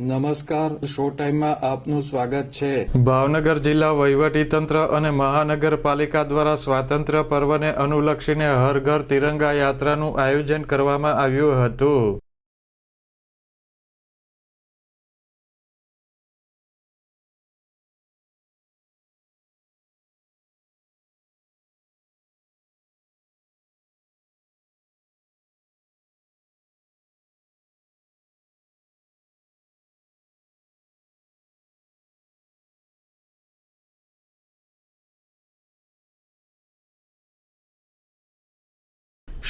નમસ્કાર, શો ટાઈમમાં આપનું સ્વાગત છે. ભાવનગર જિલ્લા વહીવટીતંત્ર અને મહાનગરપાલિકા દ્વારા સ્વાતંત્ર્ય પર્વને અનુલક્ષીને હર ઘર તિરંગા યાત્રાનું આયોજન કરવામાં આવ્યું હતું.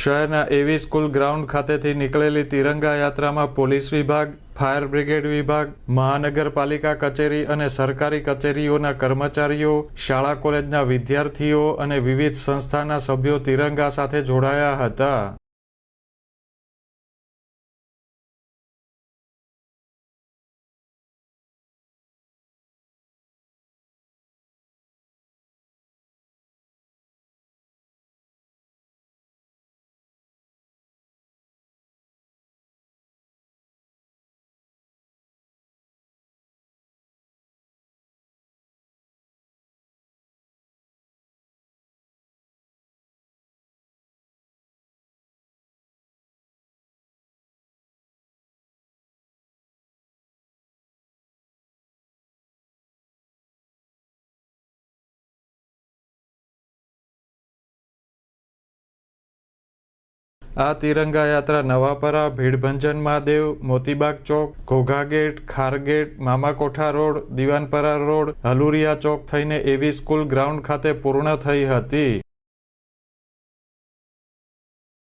શહેરના એવી સ્કૂલ ગ્રાઉન્ડ ખાતેથી નીકળેલી તિરંગા યાત્રામાં પોલીસ વિભાગ, ફાયર બ્રિગેડ વિભાગ, મહાનગરપાલિકા કચેરી અને સરકારી કચેરીઓના કર્મચારીઓ, શાળા કોલેજના વિદ્યાર્થીઓ અને વિવિધ સંસ્થાના સભ્યો તિરંગા સાથે જોડાયા હતા. આ તિરંગા યાત્રા Navapara, Bhidbhanjan, Mahadev, Motibaug Chowk, Ghogha gate Khargate Mamakotha road, Diwanpara road, Haluria Chowk થઈને એવી સ્કૂલ ગ્રાઉન્ડ ખાતે પૂર્ણ થઈ હતી.